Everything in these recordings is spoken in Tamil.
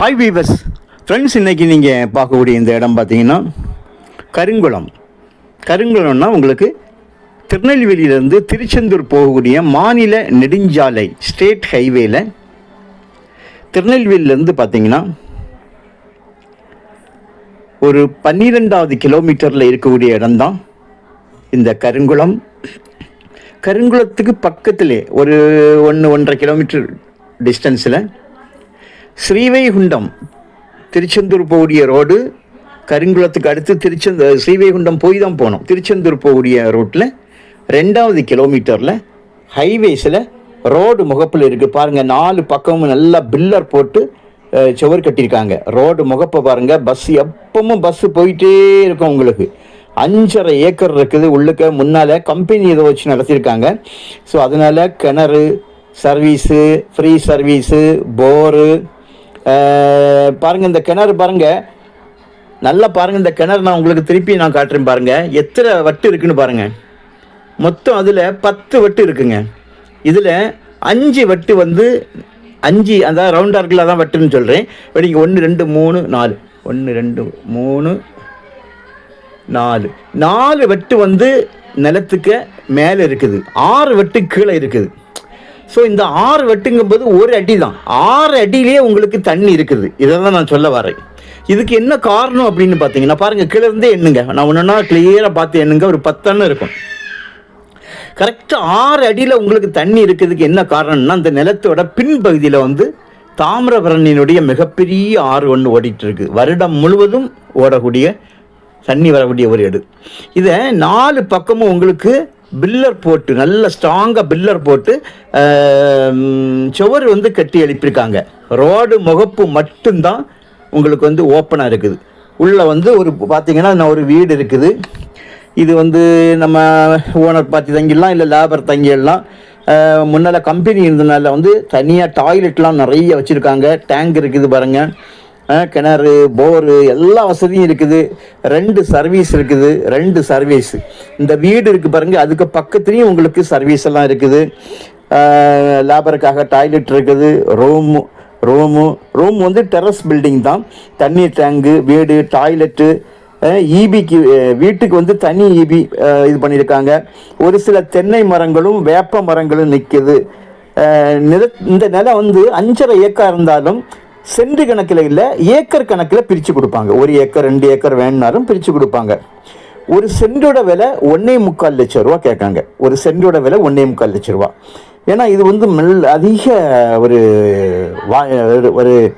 ஹாய் வீவர்ஸ் ஃப்ரெண்ட்ஸ் இன்றைக்கி நீங்கள் பார்க்கக்கூடிய இந்த இடம் பார்த்தீங்கன்னா கருங்குளம். கருங்குளம்னா உங்களுக்கு திருநெல்வேலியிலேருந்து திருச்செந்தூர் போகக்கூடிய மாநில நெடுஞ்சாலை ஸ்டேட் ஹைவேயில் திருநெல்வேலியிலேருந்து பார்த்தீங்கன்னா ஒரு பன்னிரெண்டாவது கிலோமீட்டரில் இருக்கக்கூடிய இடம்தான் இந்த கருங்குளம். கருங்குளத்துக்கு பக்கத்திலே ஒரு ஒன்று ஒன்றரை கிலோமீட்டர் டிஸ்டன்ஸில் ஸ்ரீவைகுண்டம் திருச்செந்தூர் போகக்கூடிய ரோடு கருங்குளத்துக்கு அடுத்து திருச்செந்தூர் ஸ்ரீவைகுண்டம் போய் தான் போனோம். திருச்செந்தூர் போகக்கூடிய ரோட்டில் ரெண்டாவது கிலோமீட்டரில் ஹைவேஸில் ரோடு முகப்பில் இருக்குது பாருங்கள் நாலு பக்கமும் நல்லா பில்லர் போட்டு சுவர் கட்டியிருக்காங்க. ரோடு முகப்பை பாருங்கள் பஸ் எப்பவும் பஸ்ஸு போயிட்டே இருக்கும் உங்களுக்கு. அஞ்சரை ஏக்கர் இருக்குது. உள்ளுக்க முன்னால் கம்பெனி இதை வச்சு நடத்தியிருக்காங்க. ஸோ அதனால் கிணறு சர்வீஸு ஃப்ரீ சர்வீஸு போரு பாருங்கள் இந்த கிணறு பாருங்கள் நல்லா பாருங்கள் இந்த கிணறு நான் உங்களுக்கு திருப்பி நான் காட்டுறேன் பாருங்கள் எத்தனை வட்டு இருக்குன்னு பாருங்கள் மொத்தம் அதில் பத்து வட்டு இருக்குங்க. இதில் அஞ்சு வட்டு வந்து அஞ்சு அந்த ரவுண்டாக இருக்குல்ல தான் வட்டுன்னு சொல்கிறேன் இப்போ நீங்கள் ஒன்று ரெண்டு மூணு நாலு. ஒன்று ரெண்டு மூணு நாலு. நாலு வெட்டு வந்து நிலத்துக்கு மேலே இருக்குது. ஆறு வெட்டு கீழே இருக்குது. ஸோ இந்த ஆறு வெட்டுங்கும்போது ஒரு அடி தான் ஆறு அடியிலேயே உங்களுக்கு தண்ணி இருக்குது. இதை தான் நான் சொல்ல வரேன். இதுக்கு என்ன காரணம் அப்படின்னு பார்த்தீங்கன்னா பாருங்கள் கீழே இருந்தே எண்ணுங்க. நான் ஒன்றுனா கிளியராக பார்த்து எண்ணுங்க. ஒரு பத்தன்னு இருக்கும். கரெக்டாக ஆறு அடியில் உங்களுக்கு தண்ணி இருக்கிறதுக்கு என்ன காரணம்னா அந்த நிலத்தோட பின்பகுதியில் வந்து தாமிரபரணியினுடைய மிகப்பெரிய ஆறு ஒன்று ஓடிட்டுருக்கு. வருடம் முழுவதும் ஓடக்கூடிய தண்ணி வரக்கூடிய ஒரு இடம் இதை நாலு பக்கமும் உங்களுக்கு பில்லர் போட்டு நல்ல ஸ்ட்ராங்காக பில்லர் போட்டு சுவர் வந்து கட்டி எழுப்பியிருக்காங்க. ரோடு முகப்பு மட்டும்தான் உங்களுக்கு வந்து ஓப்பனாக இருக்குது. உள்ளே வந்து ஒரு பார்த்தீங்கன்னா ஒரு வீடு இருக்குது. இது வந்து நம்ம ஓனர் பார்த்து தங்கிடலாம் இல்லை லேபர் தங்கிடலாம். முன்னால் கம்பெனி இருந்தனால வந்து தனியாக டாய்லெட்லாம் நிறைய வச்சுருக்காங்க. டேங்க் இருக்குது பாருங்கள் கிணறு போரு எல்லா வசதியும் இருக்குது. ரெண்டு சர்வீஸ் இருக்குது. ரெண்டு சர்வீஸ் இந்த வீடு இருக்குது பாருங்கள் அதுக்கு பக்கத்துலேயும் உங்களுக்கு சர்வீஸ் எல்லாம் இருக்குது. லேபருக்காக டாய்லெட் இருக்குது ரூமு ரூமு ரூம் வந்து டெரஸ் பில்டிங் தான். தண்ணீர் டேங்கு வீடு டாய்லெட்டு ஈபிக்கு வீட்டுக்கு வந்து தனி ஈபி இது பண்ணியிருக்காங்க. ஒரு சில தென்னை மரங்களும் வேப்ப மரங்களும் நிற்குது நில இந்த நிலம் வந்து அஞ்சரை ஏக்கா இருந்தாலும் சென்ட் கணக்கில் இல்லை ஏக்கர் கணக்கில் பிரித்து கொடுப்பாங்க. ஒரு ஏக்கர் ரெண்டு ஏக்கர் வேணுனாலும் பிரித்து கொடுப்பாங்க. ஒரு சென்டோட விலை ஒன்னே முக்கால் லட்சம் ரூபா கேட்காங்க. ஒரு சென்டோட விலை ஒன்றே முக்கால் லட்ச ரூபா. ஏன்னா இது வந்து மெல் அதிக ஒரு வா ஒரு- ஒரு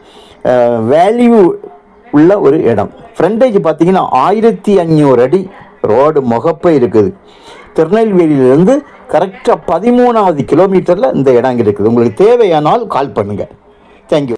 வேல்யூ உள்ள ஒரு இடம். ஃப்ரண்டேஜ் பார்த்தீங்கன்னா ஆயிரத்தி அஞ்சூறு அடி ரோடு முகப்பே இருக்குது. திருநெல்வேலியிலேருந்து கரெக்டாக பதிமூணாவது கிலோமீட்டரில் இந்த இடம் இருக்குது. உங்களுக்கு தேவையானால் கால் பண்ணுங்கள் தேங்க்யூ